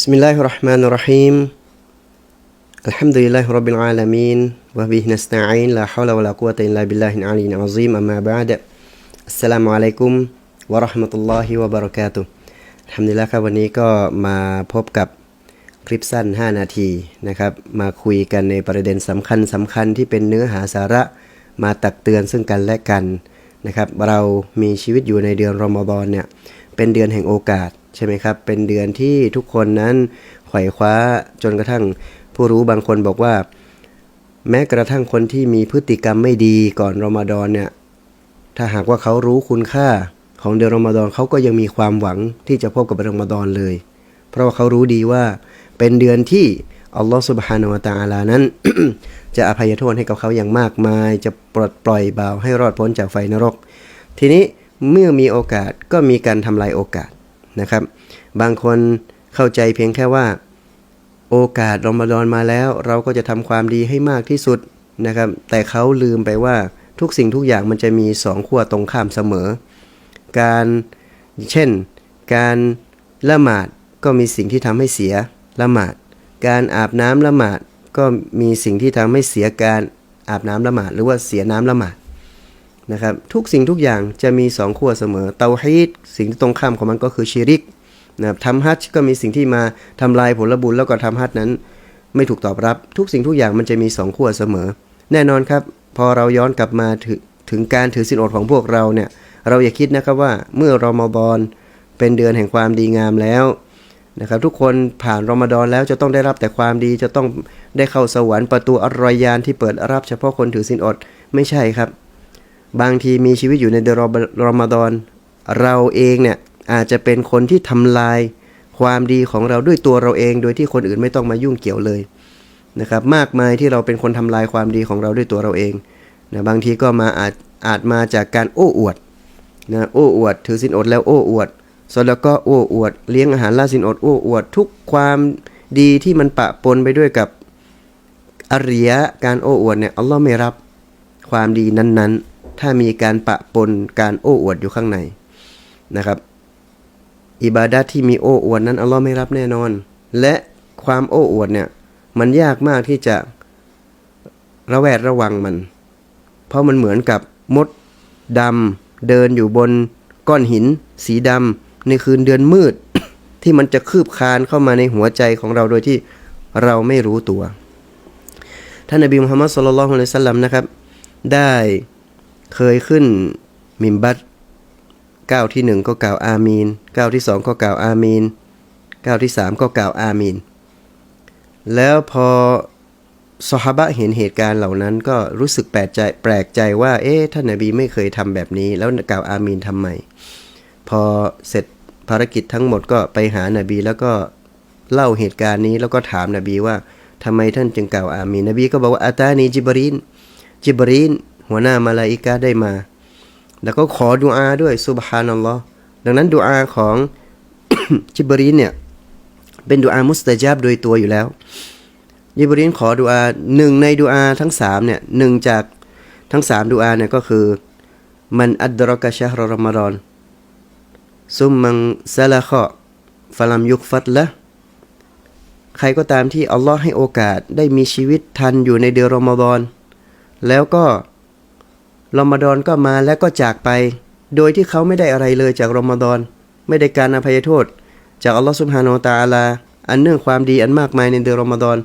بسم الله الرحمن الرحيم الحمد لله رب العالمين وبه نستعين لا حول ولا قوة إلا بالله العلي العظيم أما بعد السلام عليكم ورحمة الله وبركاته ทำดีแล้วครับวันนี้ก็มาพบกับคลิปสั้น 5 นาทีนะครับ มาคุยกันในประเด็นสำคัญสำคัญที่เป็นเนื้อหาสาระมาตักเตือนซึ่งกันและกันนะครับ เรามีชีวิตอยู่ในเดือนรอมฎอนเนี่ยเป็นเดือนแห่งโอกาส ใช่ไหมครับ เป็นเดือนที่ทุกคนนั้นไขว่คว้าจนกระทั่งผู้รู้บางคนบอกว่า แม้กระทั่งคนที่มีพฤติกรรมไม่ดีก่อนรอมฎอนเนี่ยถ้าหากว่าเขารู้คุณค่าของเดือนรอมฎอนเขาก็ยังมีความหวังที่จะพบกับรอมฎอนเลย เพราะว่าเขารู้ดีว่าเป็นเดือนที่อัลลอฮฺสุบฮานาวะตะอาลานั้น จะอภัยโทษให้กับเขาอย่างมากมาย จะปลดปล่อยบ่าวให้รอดพ้นจากไฟนรก ทีนี้เมื่อมีโอกาสก็มีการทำลายโอกาส นะครับ บางคนเข้าใจเพียงแค่ว่า โอกาสรอมฎอนมาแล้ว เราก็จะทำความดีให้มากที่สุดนะครับ แต่เขาลืมไปว่าทุกสิ่งทุกอย่างมันจะมีสองขั้วตรงข้ามเสมอ การเช่น การละหมาดก็มีสิ่งที่ทำให้เสียละหมาด การอาบน้ำละหมาดก็มีสิ่งที่ทำให้เสียการอาบน้ำละหมาด หรือว่าเสียน้ำละหมาด นะครับทุกสิ่งทุกอย่างจะมีสองขั้วเสมอ เตาฮีดสิ่งที่ตรงข้ามของมันก็คือชิริกนะครับทำฮัจก็มีสิ่งที่มาทำลายผลบุญแล้วก็ทำฮัจนั้น ไม่ถูกตอบรับทุกสิ่งทุกอย่างมันจะมีสองขั้วเสมอ แน่นอนครับพอเราย้อนกลับมาถึงถึงการถือศีลอดของพวกเราเนี่ยเราอย่าคิดนะครับว่าเมื่อรอมฎอนเป็นเดือนแห่งความดีงามแล้วนะครับทุกคนผ่านรอมฎอนแล้วจะต้องได้รับแต่ความดีจะต้องได้เข้าสวรรค์ประตูอัลรอยยานที่เปิดรับเฉพาะคนถือศีลอดไม่ใช่ครับ บางทีมีชีวิตอยู่ในเดือนรอมฎอนเราเองเนี่ยอาจจะเป็นคนที่ทำลายความดีของเราด้วยตัวเราเอง โดยที่คนอื่นไม่ต้องมายุ่งเกี่ยวเลยนะครับมากมายที่เราเป็นคนทำลายความดีของเราด้วยตัวเราเองนะบางทีก็มาอาจอาจมาจากการโอ้อวดนะโอ้อวด ถือสินอดแล้วโอ้อวดสแล้วก็โอ้อวด เลี้ยงอาหารล่าสินอดโอ้อวด ทุกความดีที่มันปะปนไปด้วยกับอริยะการโอ้อวดเนี่ยอัลลอฮ์ไม่รับความดีนั้นๆ ถ้ามีการปะปนการโอ้อวดอยู่ข้างในนะครับ อิบาดัตที่มีโอ้อวดนั้นอัลลอฮ์ไม่รับแน่นอน และความโอ้อวดเนี่ยมันยากมากที่จะระแวดระวังมัน เพราะมันเหมือนกับมดดำเดินอยู่บนก้อนหิน สีดำในคืนเดือนมืด ที่มันจะคืบคลานเข้ามาในหัวใจของเราโดยที่เราไม่รู้ตัว ท่านนบีมุฮัมมัดสุลลัลฮุอะลัยฮิสลัมนะครับ ได้ เคยขึ้นมิมบัตก้าวที่หนึ่งก็กล่าวอามีนก้าวที่สองก็กล่าวอามีนก้าวที่สามก็กล่าวอามีนแล้วพอสฮาบะเห็นเหตุการณ์เหล่านั้นก็รู้สึกแปลกใจแปลกใจว่า เอ๊ะท่านนบีไม่เคยทำแบบนี้ แล้วกล่าวอามีนทำไม พอเสร็จภารกิจทั้งหมดก็ไปหานาบีแล้วก็เล่าเหตุการณ์นี้แล้วก็ถามนาบีว่าทำไมท่านจึงกล่าวอามีนนบีก็บอกว่าอาตานีจิบรีนจิบรีน หัวหน้ามาลาอิกาได้มา แล้วก็ขอดุอาด้วยซุบฮานัลลอฮ์ดังนั้นดุอาของจิบรีนเนี่ยเป็นดุอามุสตะจับโดยตัวอยู่แล้วยิบรีนขอดุอาหนึ่งในดุอาทั้งสามเนี่ยหนึ่งจากทั้งสามดุอาเนี่ยก็คือมันอัดดรกะชะฮรรอมฎอนซุมมังซาลาขะฟลัมยุกฟัดละใครก็ตามที่อัลลอฮ์ให้โอกาสได้มีชีวิตทันอยู่ในเดือนรอมฎอนแล้วก็ รอมฎอนก็มาแล้วก็จากไป โดยที่เขาไม่ได้อะไรเลยจากรอมฎอน ไม่ได้การอภัยโทษ จากอัลลอฮ์สุบฮานาอัตะอาลา อันเนื่องความดีอันมากมายในเดือนรอมฎอน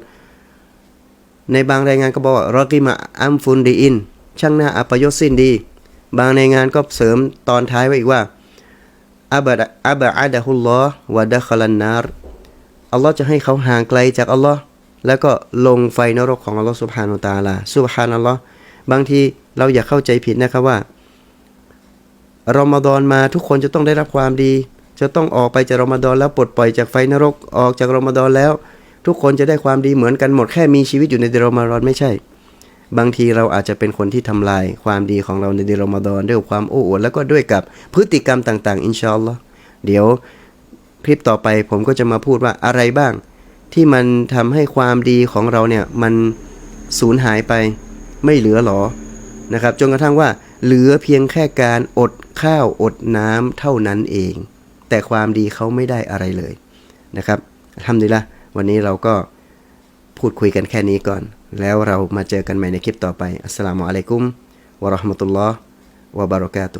ในบางรายงานก็บอกรอกิมะอัมฟุนดีอิน ช่างหน้าอัปยศสิ้นดี บางรายงานก็เสริมตอนท้ายไว้อีกว่าอับอับอาดะฮุลลอฮ์วะดะคลันนารอัลลอฮ์จะให้เขาห่างไกลจากอัลลอฮ์แล้วก็ลงไฟนรกของอัลลอฮ์สุบฮานาตาลาสุบฮานัลลอฮ์บางที เราอย่าเข้าใจผิดนะครับว่ารอมฎอนมาทุกคนจะต้องได้รับความดี จะต้องออกไปจากรอมฎอนแล้วปลดปล่อยจากไฟนรกออกจากรอมฎอนแล้ว ทุกคนจะได้ความดีเหมือนกันหมดแค่มีชีวิตอยู่ในเดือนรอมฎอนไม่ใช่ บางทีเราอาจจะเป็นคนที่ทำลายความดีของเราในเดือนรอมฎอนด้วยความโอ้อวดแล้วก็ด้วยกับพฤติกรรมต่าง ๆ อินชาอัลลอฮ์เดี๋ยวคลิปต่อไปผมก็จะมาพูดว่าอะไรบ้าง ที่มันทำให้ความดีของเราเนี่ยมันสูญหายไปไม่เหลือหรอ นะครับจนกระทั่งว่าเหลือเพียงแค่การอดข้าวอดน้ำเท่านั้นเอง แต่ความดีเขาไม่ได้อะไรเลยนะครับทำดีละวันนี้เราก็พูดคุยกันแค่นี้ก่อน แล้วเรามาเจอกันใหม่ในคลิปต่อไปอัสสลามุอะลัยกุมวะเราะห์มะตุลลอฮ์วะบารอกาตุ